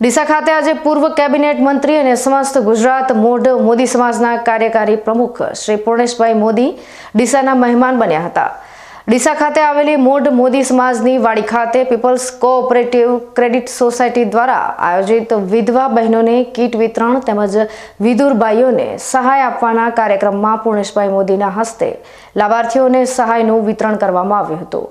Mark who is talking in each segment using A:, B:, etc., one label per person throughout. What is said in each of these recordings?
A: ડીસા ખાતે આજે પૂર્વ કેબિનેટ મંત્રી અને સમસ્ત ગુજરાત મોઢ મોદી સમાજના કાર્યકારી પ્રમુખ શ્રી પૂર્ણેશભાઈ મોદી ડીસાના મહેમાન બન્યા હતા. ડીસા ખાતે આવેલી મોઢ મોદી સમાજની વાડી ખાતે પીપલ્સ કોઓપરેટિવ ક્રેડિટ સોસાયટી દ્વારા આયોજિત વિધવા બહેનોને કીટ વિતરણ તેમજ વિધુરભાઈઓને સહાય આપવાના કાર્યક્રમમાં પૂર્ણેશભાઈ મોદીના હસ્તે લાભાર્થીઓને સહાયનું વિતરણ કરવામાં આવ્યું હતું.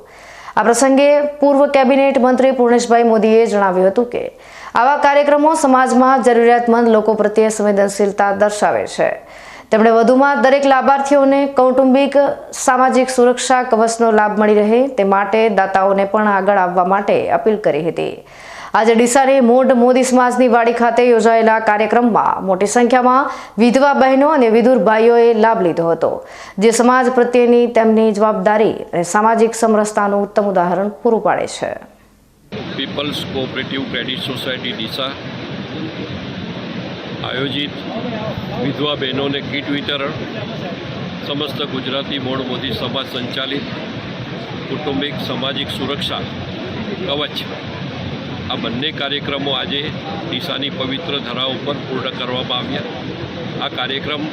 A: આ પ્રસંગે પૂર્વ કેબિનેટ મંત્રી પૂર્ણેશભાઈ મોદીએ જણાવ્યું હતું કે, આવા કાર્યક્રમો સમાજમાં જરૂરિયાતમંદ લોકો પ્રત્યે સંવેદનશીલતા દર્શાવે છે. તેમણે વધુમાં દરેક લાભાર્થીઓને કૌટુંબિક, સામાજિક સુરક્ષા કવચનો લાભ મળી રહે તે માટે દાતાઓને પણ આગળ આવવા માટે અપીલ કરી હતી. આજે ડીસાની મોઢ મોદી સમાજની વાડી ખાતે યોજાયેલા કાર્યક્રમમાં મોટી સંખ્યામાં વિધવા બહેનો અને વિધુર ભાઈઓએ લાભ લીધો હતો. જે સમાજ પ્રત્યેની તેમની જવાબદારી અને સામાજિક સમરસતાનું ઉત્તમ ઉદાહરણ પૂરું પાડે છે.
B: People's cooperative credit society Deesa આયોજિત વિધવા બહેનોને કીટ વિતરણ, સમસ્ત ગુજરાતી મૂળ મોદી સમાજ સંચાલિત કુટુંબિક સામાજિક સુરક્ષા કવચ આ બંને કાર્યક્રમો આજે ડીસાની પવિત્ર ધરા ઉપર પૂર્ણ કરવામાં આવ્યા. આ કાર્યક્રમ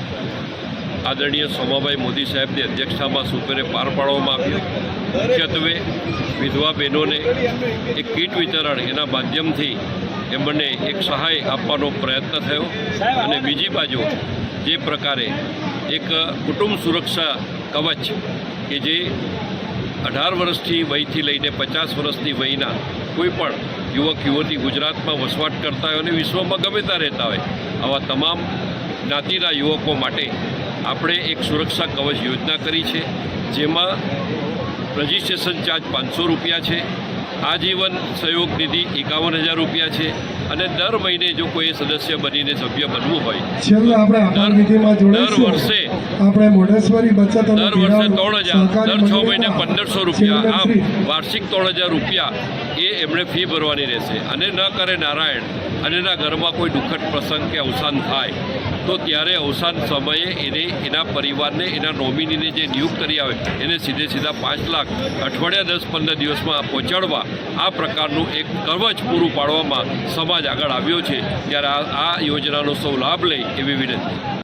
B: આદરણીય સોમાભાઈ મોદી સાહેબની અધ્યક્ષતામાં સુપેરે પાર પાડવામાં આવ્યો. મુખ્યત્વે વિધવા બહેનોને એક કીટ વિતરણ એના માધ્યમથી એમને એક સહાય આપવાનો પ્રયત્ન થયો અને બીજી બાજુ જે પ્રકારે એક કુટુંબ સુરક્ષા કવચ કે જે અઢાર વર્ષથી વયથી લઈને પચાસ વર્ષની વયના કોઈ પણ યુવક, યુવતી ગુજરાતમાં વસવાટ કરતા હોય અને વિશ્વમાં ગમે ત્યાં રહેતા હોય, આવા તમામ જ્ઞાતિના યુવકો માટે આપણે એક સુરક્ષા કવચ યોજના કરી છે, જેમાં રજિસ્ટ્રેશન ચાર્જ પાંચસો રૂપિયા છે આજીવન સહયોગ નિધિ એકાવન હજાર રૂપિયા છે અને દર મહિને જો કોઈ સદસ્ય બનીને સભ્ય બનવું હોય દર વર્ષે
C: આપણે મોઢેશ્વરી બચત
B: દર વર્ષે ત્રણ હજાર દર છ મહિને પંદરસો રૂપિયા. આમ વાર્ષિક ત્રણ હજાર રૂપિયા એ એમણે ફી ભરવાની રહેશે. અને ન કરે નારાયણ અને એના ઘરમાં કોઈ દુઃખદ પ્રસંગ કે અવસાન થાય, તો ત્યારે અવસાન સમયે એને એના પરિવારને, એના નોમિનીને જે નિયુક્ત કરી આવે, એને સીધે સીધા પાંચ લાખ અઠવાડિયા દસ પંદર દિવસમાં પહોંચાડવા, આ પ્રકારનું એક કવચ પૂરું પાડવામાં સમાજ આગળ આવ્યો છે. ત્યારે આ યોજનાનો સૌ લાભ લે એવી વિનંતી.